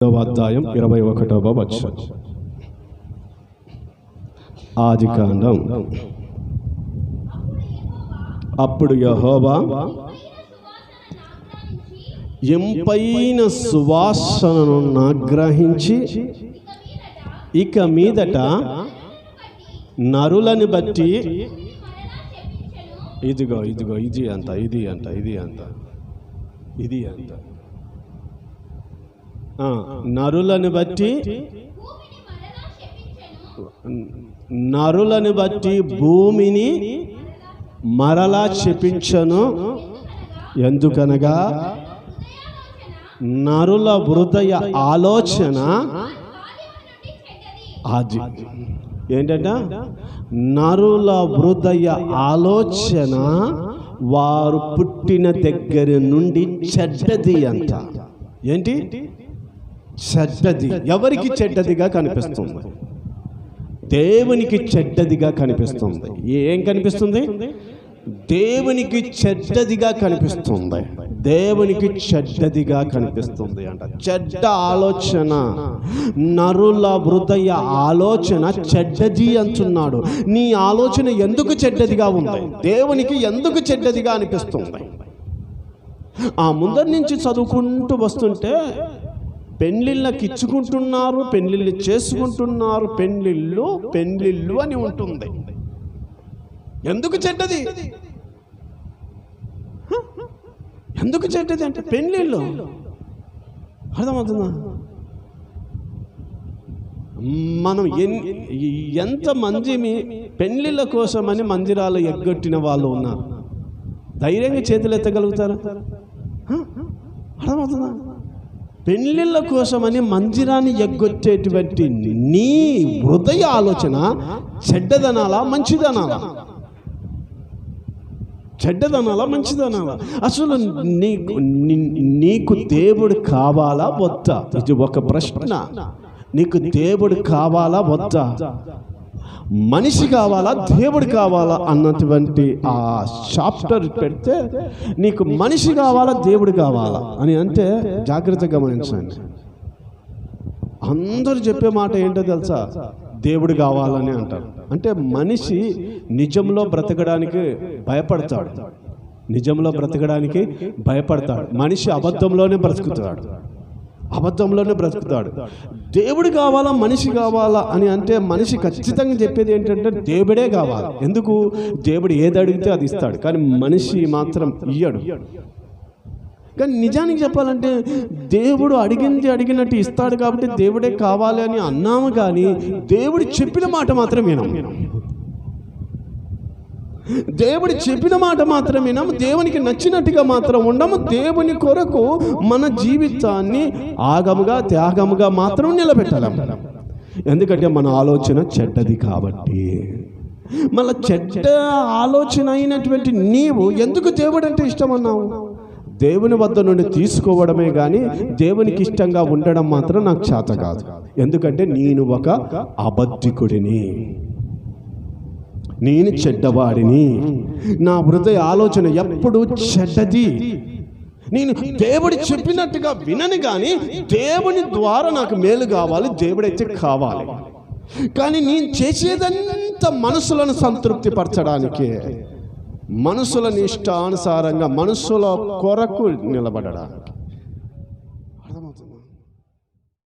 అధ్యాయం ఇరవై ఒకటవ వచ్చం ఆదికాండం అప్పుడు యహోవా ఎంపైన సువాసనను ఆగ్రహించి ఇక మీదట నరులను బట్టి ఇదిగో ఇదిగో ఇది అంత ఇది అంత ఇది అంత ఇది అంత నరులను బట్టి నరులను బట్టి భూమిని మరలా చెప్పించను ఎందుకనగా నరుల హృదయ ఆలోచన అది. ఏంటంట? నరుల హృదయ ఆలోచన వారు పుట్టిన దగ్గర నుండి చెడ్డది అంట. ఏంటి? చెడ్డది. ఎవరికి చెడ్డదిగా కనిపిస్తుంది? దేవునికి చెడ్డదిగా కనిపిస్తుంది. ఏం కనిపిస్తుంది? దేవునికి చెడ్డదిగా కనిపిస్తుంది. దేవునికి చెడ్డదిగా కనిపిస్తుంది అంట. చెడ్డ ఆలోచన నరుల హృదయ ఆలోచన చెడ్డది అంటున్నాడు. నీ ఆలోచన ఎందుకు చెడ్డదిగా ఉంది? దేవునికి ఎందుకు చెడ్డదిగా అనిపిస్తుంది? ఆ ముందరి నుంచి చదువుకుంటూ వస్తుంటే పెళ్ళిళ్ళకి ఇచ్చుకుంటున్నారు పెళ్ళిళ్ళు చేసుకుంటున్నారు పెళ్ళిళ్ళు పెళ్ళిళ్ళు అని ఉంటుంది. ఎందుకు చెడ్డది? ఎందుకు చెడ్డది అంటే పెళ్ళిళ్ళు అర్థమవుతుందా? మనం ఎంతమంది మీ- పెళ్ళిళ్ళ కోసమని మందిరాలు ఎగ్గొట్టిన వాళ్ళు ఉన్నారు? ధైర్యంగా చేతులు ఎత్తగలుగుతారా? అర్థమవుతుందా? పెళ్ళిళ్ళ కోసమని మందిరాన్ని ఎగ్గొట్టేటువంటి నీ హృదయ ఆలోచన చెడ్డదనాలా మంచిదనాలా? చెడ్డదనాలా మంచిదనాలా? అసలు నీకు నీకు దేవుడు కావాలా వద్దా? ఇది ఒక ప్రశ్న. నీకు దేవుడు కావాలా వద్దా? మనిషి కావాలా దేవుడు కావాలా అన్నటువంటి ఆ చాప్టర్ పెడితే నీకు మనిషి కావాలా దేవుడు కావాలా అని అంటే జాగ్రత్తగా గమనించండి. అందరూ చెప్పే మాట ఏంటో తెలుసా? దేవుడు కావాలని అంటారు. అంటే మనిషి నిజంలో బ్రతకడానికి భయపడతాడు. నిజంలో బ్రతకడానికి భయపడతాడు. మనిషి అబద్ధంలోనే బ్రతుకుతాడు. అబద్ధంలోనే బ్రతుకుతాడు. దేవుడు కావాలా మనిషి కావాలా అని అంటే మనిషి ఖచ్చితంగా చెప్పేది ఏంటంటే దేవుడే కావాలి. ఎందుకు? దేవుడు ఏది అడిగితే అది ఇస్తాడు. కానీ మనిషి మాత్రం ఇయ్యడు. కానీ నిజానికి చెప్పాలంటే దేవుడు అడిగింది అడిగినట్టు ఇస్తాడు కాబట్టి దేవుడే కావాలి అని అన్నాము కానీ దేవుడు చెప్పిన మాట మాత్రం వినం. దేవుడు చెప్పిన మాట మాత్రం వినం దేవునికి నచ్చినట్టుగా మాత్రం ఉండము. దేవుని కొరకు మన జీవితాన్ని ఆగముగా త్యాగముగా మాత్రం నిలబెట్టలేం ఎందుకంటే మన ఆలోచన చెడ్డది కాబట్టి. మళ్ళీ చెడ్డ ఆలోచన అయినటువంటి నీవు ఎందుకు దేవుడు అంటే ఇష్టం అన్నావు దేవుని వద్ద నుండి తీసుకోవడమే కానీ దేవునికి ఇష్టంగా ఉండడం మాత్రం నాకు చేత కాదు. ఎందుకంటే నేను ఒక అబద్ధికుడిని. నేను చెడ్డవాడిని. నా హృదయ ఆలోచన ఎప్పుడు చెడ్డది. నేను దేవుడు చెప్పినట్టుగా వినను కానీ దేవుని ద్వారా నాకు మేలు కావాలి దేవుడైతే కావాలి. కానీ నేను చేసేదంతా మనసులను సంతృప్తి పరచడానికే మనసులను ఇష్టానుసారంగా మనసుల కొరకు నిలబడడానికి.